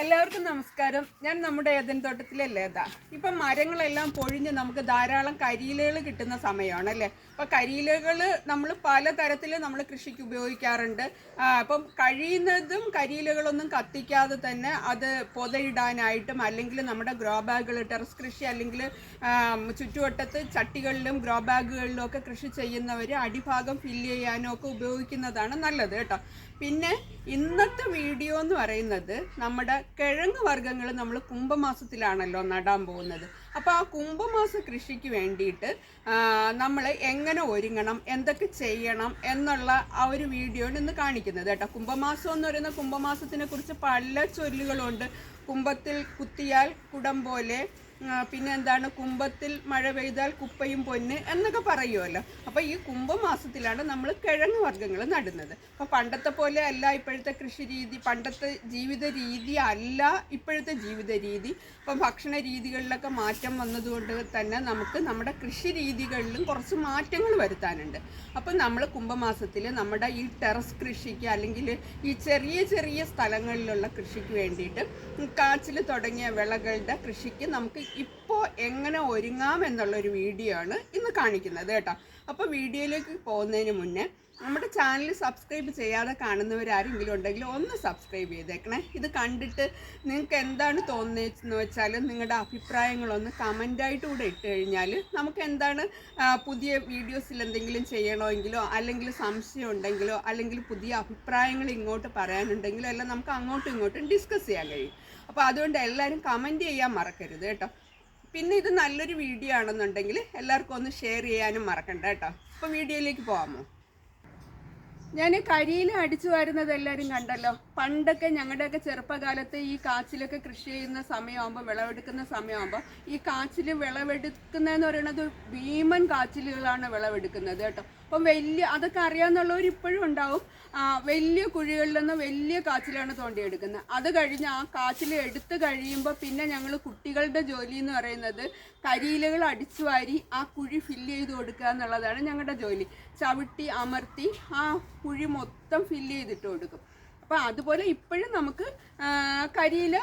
എല്ലാവർക്കും നമസ്കാരം. ഞാൻ നമ്മുടെ ഏതൻ തോട്ടത്തിലെ ലേത. ഇപ്പം മരങ്ങളെല്ലാം പൊഴിഞ്ഞ് നമുക്ക് ധാരാളം കരിയിലകൾ കിട്ടുന്ന സമയമാണ് അല്ലേ? അപ്പം കരിയിലകൾ നമ്മൾ പലതരത്തിൽ നമ്മൾ കൃഷിക്ക് ഉപയോഗിക്കാറുണ്ട്. അപ്പം കഴിയുന്നതും കരിയിലകളൊന്നും കത്തിക്കാതെ തന്നെ അത് പൊതയിടാനായിട്ടും അല്ലെങ്കിൽ നമ്മുടെ ഗ്രോ ബാഗുകൾ ടെറസ് കൃഷി അല്ലെങ്കിൽ ചുറ്റുവട്ടത്ത് ചട്ടികളിലും ഗ്രോ ബാഗുകളിലും ഒക്കെ കൃഷി ചെയ്യുന്നവർ അടിഭാഗം ഫില്ല് ചെയ്യാനും ഒക്കെ ഉപയോഗിക്കുന്നതാണ് നല്ലത് കേട്ടോ. പിന്നെ ഇന്നത്തെ വീഡിയോ എന്ന് പറയുന്നത് നമ്മുടെ കിഴങ്ങ് വർഗങ്ങൾ നമ്മൾ കുംഭമാസത്തിലാണല്ലോ നടാൻ പോകുന്നത്. അപ്പോൾ ആ കുംഭമാസ കൃഷിക്ക് വേണ്ടിയിട്ട് നമ്മൾ എങ്ങനെ ഒരുങ്ങണം എന്തൊക്കെ ചെയ്യണം എന്നുള്ള ആ ഒരു വീഡിയോ ഇന്ന് കാണിക്കുന്നത് കേട്ടോ. കുംഭമാസം എന്ന് പറയുന്ന കുംഭമാസത്തിനെ കുറിച്ച് പല ചൊല്ലുകളുണ്ട്. കുംഭത്തിൽ കുത്തിയാൽ കുടം പോലെ പിന്നെ എന്താണ് കുംഭത്തിൽ മഴ പെയ്താൽ കുപ്പയും പൊന്ന് എന്നൊക്കെ പറയുമല്ലോ. അപ്പോൾ ഈ കുംഭമാസത്തിലാണ് നമ്മൾ കിഴങ്ങ് വർഗങ്ങൾ നടുന്നത്. അപ്പോൾ പണ്ടത്തെ പോലെ അല്ല ഇപ്പോഴത്തെ കൃഷി രീതി പണ്ടത്തെ ജീവിത രീതി അല്ല ഇപ്പോഴത്തെ ജീവിത രീതി. അപ്പം ഭക്ഷണ രീതികളിലൊക്കെ മാറ്റം വന്നതുകൊണ്ട് തന്നെ നമുക്ക് നമ്മുടെ കൃഷി രീതികളിലും കുറച്ച് മാറ്റങ്ങൾ വരുത്താനുണ്ട്. അപ്പം നമ്മൾ കുംഭമാസത്തിൽ നമ്മുടെ ഈ ടെറസ് കൃഷിക്ക് അല്ലെങ്കിൽ ഈ ചെറിയ ചെറിയ സ്ഥലങ്ങളിലുള്ള കൃഷിക്ക് വേണ്ടിയിട്ട് കാച്ചിൽ തുടങ്ങിയ വിളകളുടെ കൃഷിക്ക് നമുക്ക് ഇപ്പോൾ എങ്ങനെ ഒരുങ്ങാം എന്നുള്ളൊരു വീഡിയോ ആണ് ഇന്ന് കാണിക്കുന്നത് കേട്ടോ. അപ്പോൾ വീഡിയോയിലേക്ക് പോകുന്നതിന് മുന്നേ നമ്മുടെ ചാനൽ സബ്സ്ക്രൈബ് ചെയ്യാതെ കാണുന്നവരാരെങ്കിലും ഉണ്ടെങ്കിൽ ഒന്ന് സബ്സ്ക്രൈബ് ചെയ്തേക്കണേ. ഇത് കണ്ടിട്ട് നിങ്ങൾക്ക് എന്താണ് തോന്നുന്നതെന്ന് വെച്ചാൽ നിങ്ങളുടെ അഭിപ്രായങ്ങളൊന്ന് കമന്റായിട്ട് കൂടെ ഇട്ട് കഴിഞ്ഞാൽ നമുക്ക് എന്താണ് പുതിയ വീഡിയോസിൽ എന്തെങ്കിലും ചെയ്യണമെങ്കിലോ അല്ലെങ്കിൽ സംശയം ഉണ്ടെങ്കിലോ അല്ലെങ്കിൽ പുതിയ അഭിപ്രായങ്ങൾ ഇങ്ങോട്ട് പറയാനുണ്ടെങ്കിലോ എല്ലാം നമുക്ക് അങ്ങോട്ടും ഇങ്ങോട്ടും ഡിസ്കസ് ചെയ്യാൻ കഴിയും. അപ്പോൾ അതുകൊണ്ട് എല്ലാവരും കമന്റ് ചെയ്യാൻ മറക്കരുത് കേട്ടോ. പിന്നെ ഇത് നല്ലൊരു വീഡിയോ ആണെന്നുണ്ടെങ്കിൽ എല്ലാവർക്കും ഒന്ന് ഷെയർ ചെയ്യാനും മറക്കണ്ട കേട്ടോ. അപ്പോൾ വീഡിയോയിലേക്ക് പോകാമോ? ഞാൻ കരിയിൽ അടിച്ചു വരുന്നത് എല്ലാവരും കണ്ടല്ലോ. പണ്ടൊക്കെ ഞങ്ങളുടെയൊക്കെ ചെറുപ്പകാലത്ത് ഈ കാച്ചിലൊക്കെ കൃഷി ചെയ്യുന്ന സമയമാകുമ്പോൾ വിളവെടുക്കുന്ന സമയമാകുമ്പോൾ ഈ കാച്ചിൽ വിളവെടുക്കുന്നതെന്ന് പറയുന്നത് ഭീമൻ കാച്ചിലുകളാണ് വിളവെടുക്കുന്നത് കേട്ടോ. അപ്പം വലിയ അതൊക്കെ അറിയാമെന്നുള്ളവർ ഇപ്പോഴും ഉണ്ടാവും. വലിയ കുഴികളിൽ നിന്ന് വലിയ കാച്ചിലാണ് തോണ്ടിയെടുക്കുന്നത് അത് കഴിഞ്ഞ് ആ കാച്ചിൽ എടുത്തു കഴിയുമ്പോൾ പിന്നെ ഞങ്ങൾ കുട്ടികളുടെ ജോലി എന്ന് പറയുന്നത് കരിയിലകൾ അടിച്ചു വാരി ആ കുഴി ഫില്ല് ചെയ്ത് കൊടുക്കുക എന്നുള്ളതാണ് ഞങ്ങളുടെ ജോലി. ചവിട്ടി അമർത്തി ആ കുഴി മൊത്തം ഫില്ല് ചെയ്തിട്ട് കൊടുക്കും. അപ്പോൾ അതുപോലെ ഇപ്പോഴും നമുക്ക് കരിയില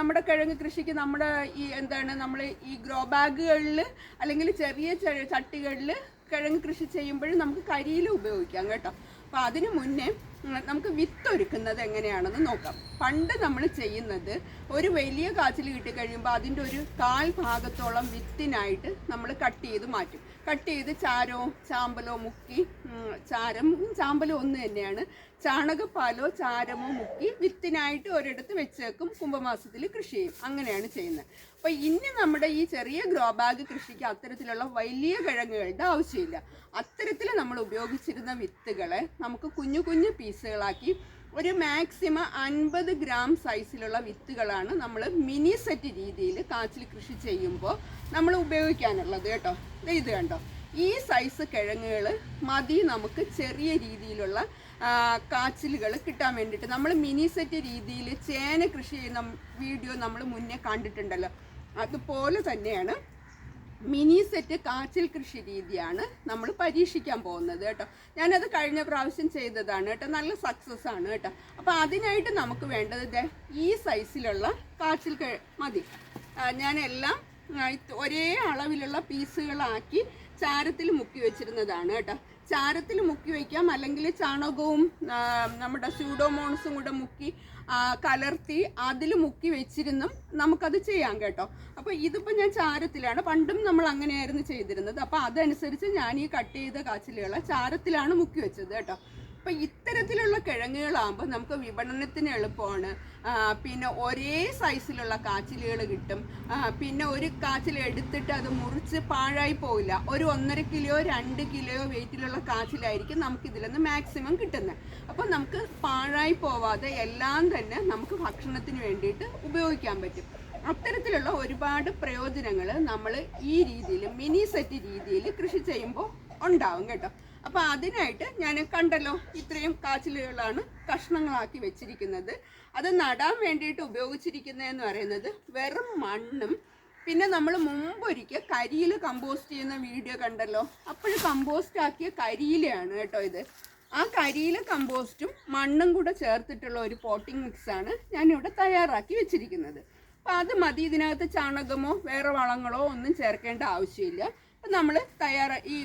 നമ്മുടെ കിഴങ്ങ് കൃഷിക്ക് നമ്മുടെ ഈ എന്താണ് നമ്മൾ ഈ ഗ്രോ ബാഗുകളിൽ അല്ലെങ്കിൽ ചെറിയ ചട്ടികളിൽ കിഴങ്ങ് കൃഷി ചെയ്യുമ്പോഴും നമുക്ക് കരിയില ഉപയോഗിക്കാം കേട്ടോ. അപ്പോൾ അതിനു മുന്നേ നമുക്ക് വിത്ത് ഒരുക്കുന്നത് എങ്ങനെയാണെന്ന് നോക്കാം. പണ്ട് നമ്മൾ ചെയ്യുന്നത് ഒരു വലിയ കാച്ചിൽ കിട്ടിക്കഴിയുമ്പോൾ അതിന്റെ ഒരു കാൽ ഭാഗത്തോളം വിത്തിനായിട്ട് നമ്മൾ കട്ട് ചെയ്ത് മാറ്റും. കട്ട് ചെയ്ത് ചാരോ ചാമ്പലോ മുക്കി ചാരം ചാമ്പലോ ഒന്ന് തന്നെയാണ്. ചാണകപ്പാലോ ചാരമോ മുക്കി വിത്തിനായിട്ട് ഒരിടത്ത് വെച്ചേക്കും. കുംഭമാസത്തിൽ കൃഷി ചെയ്യും. അങ്ങനെയാണ് ചെയ്യുന്നത്. അപ്പോൾ ഇനി നമ്മുടെ ഈ ചെറിയ ഗ്രോ ബാഗ് കൃഷിക്ക് അത്തരത്തിലുള്ള വലിയ കിഴങ്ങുകളുടെ ആവശ്യമില്ല. അത്തരത്തിൽ നമ്മൾ ഉപയോഗിച്ചിരുന്ന വിത്തുകളെ നമുക്ക് കുഞ്ഞു കുഞ്ഞു പീസുകളാക്കി ഒരു മാക്സിമം അൻപത് ഗ്രാം സൈസിലുള്ള വിത്തുകളാണ് നമ്മൾ മിനി സെറ്റ് രീതിയിൽ കാച്ചിൽ കൃഷി ചെയ്യുമ്പോൾ നമ്മൾ ഉപയോഗിക്കാനുള്ളത് കേട്ടോ. ഇത് കണ്ടോ. ഈ സൈസ് കിഴങ്ങുകൾ മതി നമുക്ക് ചെറിയ രീതിയിലുള്ള കാച്ചിലുകൾ കിട്ടാൻ വേണ്ടിയിട്ട്. നമ്മൾ മിനി സെറ്റ് രീതിയിൽ ചേന കൃഷി ചെയ്യുന്ന വീഡിയോ നമ്മൾ മുന്നേ കണ്ടിട്ടുണ്ടല്ലോ. അതുപോലെ തന്നെയാണ് മിനി സെറ്റ് കാച്ചിൽ കൃഷി രീതിയാണ് നമ്മൾ പരീക്ഷിക്കാൻ പോകുന്നത് കേട്ടോ. ഞാനത് കഴിഞ്ഞ പ്രാവശ്യം ചെയ്തതാണ് കേട്ടോ. നല്ല സക്സസ് ആണ് കേട്ടോ. അപ്പോൾ അതിനായിട്ട് നമുക്ക് വേണ്ടത് ഈ സൈസിലുള്ള കാച്ചിൽ മതി. ഞാൻ ഇത് ഒരേ അളവിലുള്ള പീസുകളാക്കി ചാരത്തിൽ മുക്കി വെച്ചിരുന്നതാണ് കേട്ടോ. ചാരത്തിൽ മുക്കി വയ്ക്കാം അല്ലെങ്കിൽ ചാണകവും നമ്മുടെ സ്യൂഡോമോണസും കൂടെ മുക്കി കലർത്തി അതിൽ മുക്കി വെച്ചിരുന്നും നമുക്കത് ചെയ്യാം കേട്ടോ. അപ്പോൾ ഇതിപ്പോൾ ഞാൻ ചാരത്തിലാണ്. പണ്ടും നമ്മൾ അങ്ങനെയായിരുന്നു ചെയ്തിരുന്നത്. അപ്പോൾ അതനുസരിച്ച് ഞാൻ ഈ കട്ട് ചെയ്ത കാച്ചിലുകളെ ചാരത്തിലാണ് മുക്കി വെച്ചത് കേട്ടോ. അപ്പോൾ ഇത്തരത്തിലുള്ള കിഴങ്ങുകളാകുമ്പോൾ നമുക്ക് വിപണനത്തിന് എളുപ്പമാണ്. പിന്നെ ഒരേ സൈസിലുള്ള കാച്ചിലുകൾ കിട്ടും. പിന്നെ ഒരു കാച്ചിൽ എടുത്തിട്ട് അത് മുറിച്ച് പാഴായി പോവില്ല. ഒരു ഒന്നര കിലോ രണ്ട് കിലോ വെയിറ്റിലുള്ള കാച്ചിലായിരിക്കും നമുക്ക് ഇതിൽ നിന്ന് മാക്സിമം കിട്ടുന്നത് അപ്പോൾ നമുക്ക് പാഴായി പോവാതെ എല്ലാം തന്നെ നമുക്ക് ഭക്ഷണത്തിന് വേണ്ടിയിട്ട് ഉപയോഗിക്കാൻ പറ്റും. അത്തരത്തിലുള്ള ഒരുപാട് പ്രയോജനങ്ങൾ നമ്മൾ ഈ രീതിയിൽ മിനി സെറ്റ് രീതിയിൽ കൃഷി ചെയ്യുമ്പോൾ ഉണ്ടാവും കേട്ടോ. അപ്പോൾ അതിനായിട്ട് ഞാൻ കണ്ടല്ലോ ഇത്രയും കാച്ചിലുകളാണ് കഷ്ണങ്ങളാക്കി വെച്ചിരിക്കുന്നത്. അത് നടാൻ വേണ്ടിയിട്ട് ഉപയോഗിച്ചിരിക്കുന്നതെന്ന് പറയുന്നത് വെറും മണ്ണും പിന്നെ നമ്മൾ മുമ്പൊരിക്കൽ കരിയിൽ കമ്പോസ്റ്റ് ചെയ്യുന്ന വീഡിയോ കണ്ടല്ലോ. അപ്പോഴും കമ്പോസ്റ്റ് ആക്കിയ കരിയിലാണ് കേട്ടോ ഇത്. ആ കരിയില കമ്പോസ്റ്റും മണ്ണും കൂടെ ചേർത്തിട്ടുള്ള ഒരു പോട്ടിംഗ് മിക്സാണ് ഞാനിവിടെ തയ്യാറാക്കി വെച്ചിരിക്കുന്നത്. അപ്പം അത് മതി ഇതിനകത്ത് ചാണകമോ വേറെ വളങ്ങളോ ഒന്നും ചേർക്കേണ്ട ആവശ്യമില്ല. അപ്പം നമ്മൾ തയ്യാറാ ഈ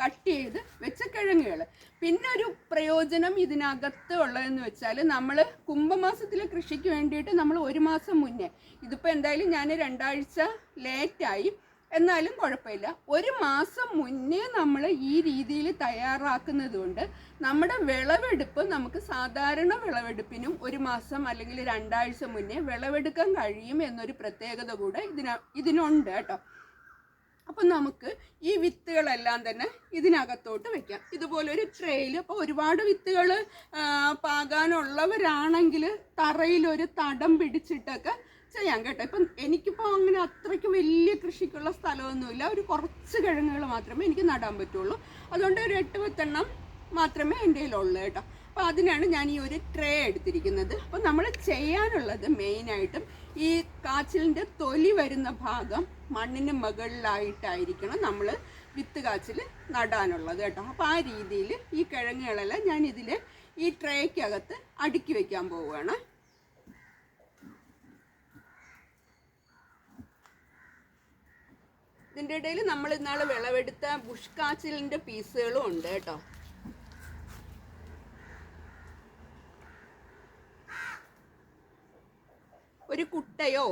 കട്ട് ചെയ്ത് വെച്ച കിഴങ്ങുകൾ പിന്നെ ഒരു പ്രയോജനം ഇതിനകത്ത് ഉള്ളതെന്ന് വെച്ചാൽ നമ്മൾ കുംഭമാസത്തിലെ കൃഷിക്ക് വേണ്ടിയിട്ട് നമ്മൾ ഒരു മാസം മുന്നേ ഇതിപ്പോൾ എന്തായാലും ഞാൻ രണ്ടാഴ്ച ലേറ്റായി എന്നാലും കുഴപ്പമില്ല. ഒരു മാസം മുന്നേ നമ്മൾ ഈ രീതിയിൽ തയ്യാറാക്കുന്നത് കൊണ്ട് നമ്മുടെ വിളവെടുപ്പ് നമുക്ക് സാധാരണ വിളവെടുപ്പിനും ഒരു മാസം അല്ലെങ്കിൽ രണ്ടാഴ്ച മുന്നേ വിളവെടുക്കാൻ കഴിയും എന്നൊരു പ്രത്യേകത കൂടെ ഇതിന ഇതിനുണ്ട് കേട്ടോ. അപ്പം നമുക്ക് ഈ വിത്തുകളെല്ലാം തന്നെ ഇതിനകത്തോട്ട് വെക്കാം. ഇതുപോലെ ഒരു ട്രേയിൽ അപ്പോൾ ഒരുപാട് വിത്തുകൾ പാകാനുള്ളവരാണെങ്കിൽ തറയിലൊരു തടം പിടിച്ചിട്ടൊക്കെ ചെയ്യാം കേട്ടോ. ഇപ്പം എനിക്കിപ്പോൾ അങ്ങനെ അത്രയ്ക്ക് വലിയ കൃഷിക്കുള്ള സ്ഥലമൊന്നുമില്ല. ഒരു കുറച്ച് കിഴങ്ങുകൾ മാത്രമേ എനിക്ക് നടാൻ പറ്റുള്ളൂ. അതുകൊണ്ട് ഒരു എട്ട് പത്തെണ്ണം മാത്രമേ എന്റെ കയ്യിലുള്ളൂ കേട്ടോ. അപ്പോൾ അതിനാണ് ഞാൻ ഈ ഒരു ട്രേ എടുത്തിരിക്കുന്നത്. അപ്പോൾ നമ്മൾ ചെയ്യാനുള്ളത് മെയിനായിട്ടും ഈ കാച്ചിലിന്റെ തൊലി വരുന്ന ഭാഗം മണ്ണിന് മുകളിലായിട്ടായിരിക്കണം നമ്മൾ വിത്ത് കാച്ചിൽ നടാനുള്ളത് കേട്ടോ. അപ്പോൾ ആ രീതിയിൽ ഈ കിഴങ്ങുകളെല്ലാം ഞാൻ ഇതിൽ ഈ ട്രേക്കകത്ത് അടുക്കി വെക്കാൻ പോവുകയാണ്. ഇതിന്റെ ഇടയിൽ നമ്മൾ ഇന്നാൾ വിളവെടുത്ത ബുഷ് കാച്ചിലിന്റെ പീസുകളും ഉണ്ട് കേട്ടോ. ഒരു കുട്ടയോ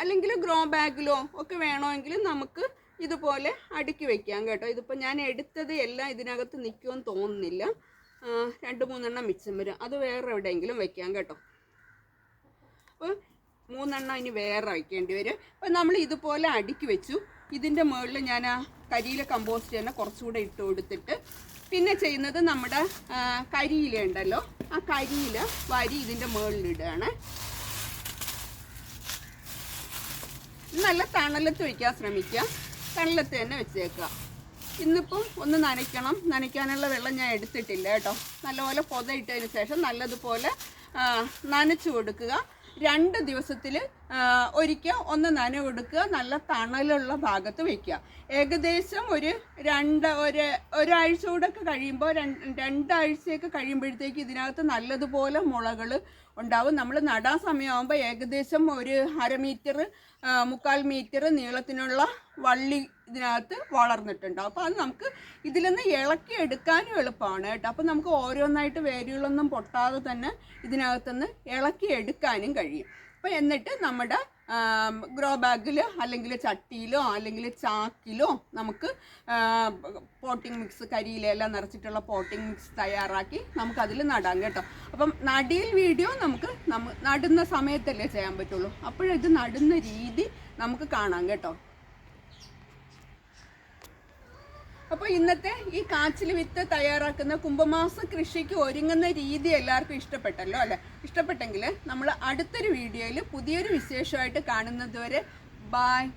അല്ലെങ്കിൽ ഗ്രോ ബാഗിലോ ഒക്കെ വേണമെങ്കിൽ നമുക്ക് ഇതുപോലെ അടുക്കി വെക്കാം കേട്ടോ. ഇതിപ്പോൾ ഞാൻ എടുത്തത് എല്ലാം ഇതിനകത്ത് നിൽക്കുമെന്ന് തോന്നുന്നില്ല. രണ്ട് മൂന്നെണ്ണം മിച്ചം വരും. അത് വേറെ എവിടെയെങ്കിലും വെക്കാം കേട്ടോ. അപ്പോൾ മൂന്നെണ്ണം ഇനി വേറെ വയ്ക്കേണ്ടി വരും. അപ്പം നമ്മൾ ഇതുപോലെ അടുക്കി വെച്ചു. ഇതിന്റെ മുകളിൽ ഞാൻ ആ കരിയില കമ്പോസ്റ്റ് തന്നെ കുറച്ചുകൂടെ ഇട്ട് കൊടുത്തിട്ട് പിന്നെ ചെയ്യുന്നത് നമ്മുടെ കരിയില ഉണ്ടല്ലോ. ആ കരിയില വരി ഇതിന്റെ മുകളിലിടുകയാണ് നല്ല തണലത്ത് വയ്ക്കാൻ ശ്രമിക്കുക. തണലത്ത് തന്നെ വെച്ചേക്കുക. ഇന്നിപ്പം ഒന്ന് നനയ്ക്കണം. നനയ്ക്കാനുള്ള വെള്ളം ഞാൻ എടുത്തിട്ടില്ല കേട്ടോ. നല്ലപോലെ പൊതയിട്ടതിന് ശേഷം നല്ലതുപോലെ നനച്ചു കൊടുക്കുക. രണ്ട് ദിവസത്തിൽ ഒരിക്കൽ ഒന്ന് നന കൊടുക്കുക. നല്ല തണലുള്ള ഭാഗത്ത് വയ്ക്കുക ഏകദേശം ഒരു രണ്ട് ഒരു ഒരാഴ്ച കൂടെ ഒക്കെ കഴിയുമ്പോൾ രണ്ട് രണ്ടാഴ്ചയൊക്കെ കഴിയുമ്പോഴത്തേക്ക് ഇതിനകത്ത് നല്ലതുപോലെ മുളകൾ ഉണ്ടാവും. നമ്മൾ നടാൻ സമയമാകുമ്പോൾ ഏകദേശം ഒരു അര മീറ്റർ മുക്കാൽ മീറ്റർ നീളത്തിനുള്ള വള്ളി ഇതിനകത്ത് വളർന്നിട്ടുണ്ടാവും. അപ്പോൾ അത് നമുക്ക് ഇതിൽ നിന്ന് ഇളക്കി എടുക്കാനും എളുപ്പമാണ് കേട്ടോ. അപ്പോൾ നമുക്ക് ഓരോന്നായിട്ട് വേരുകളൊന്നും പൊട്ടാതെ തന്നെ ഇതിനകത്തുനിന്ന് ഇളക്കി എടുക്കാനും കഴിയും. അപ്പോൾ എന്നിട്ട് നമ്മുടെ ഗ്രോ ബാഗിൽ അല്ലെങ്കിൽ ചട്ടിയിലോ അല്ലെങ്കിൽ ചാക്കിലോ നമുക്ക് പോട്ടിംഗ് മിക്സ് കരിയിലെല്ലാം നിറച്ചിട്ടുള്ള പോട്ടിംഗ് മിക്സ് തയ്യാറാക്കി നമുക്കതിൽ നടാം കേട്ടോ. അപ്പം നടിയിൽ വീഡിയോ നമുക്ക് നടുന്ന സമയത്തല്ലേ ചെയ്യാൻ പറ്റുള്ളൂ. അപ്പോഴത് നടുന്ന രീതി നമുക്ക് കാണാം കേട്ടോ. അപ്പോൾ ഇന്നത്തെ ഈ കാച്ചിൽ വിത്ത് തയ്യാറാക്കുന്ന കുംഭമാസ കൃഷിക്ക് ഒരുങ്ങുന്ന രീതി എല്ലാവർക്കും ഇഷ്ടപ്പെട്ടല്ലോ അല്ലേ? ഇഷ്ടപ്പെട്ടെങ്കിൽ നമ്മൾ അടുത്തൊരു വീഡിയോയിൽ പുതിയൊരു വിശേഷമായിട്ട് കാണുന്നതുവരെ ബായ്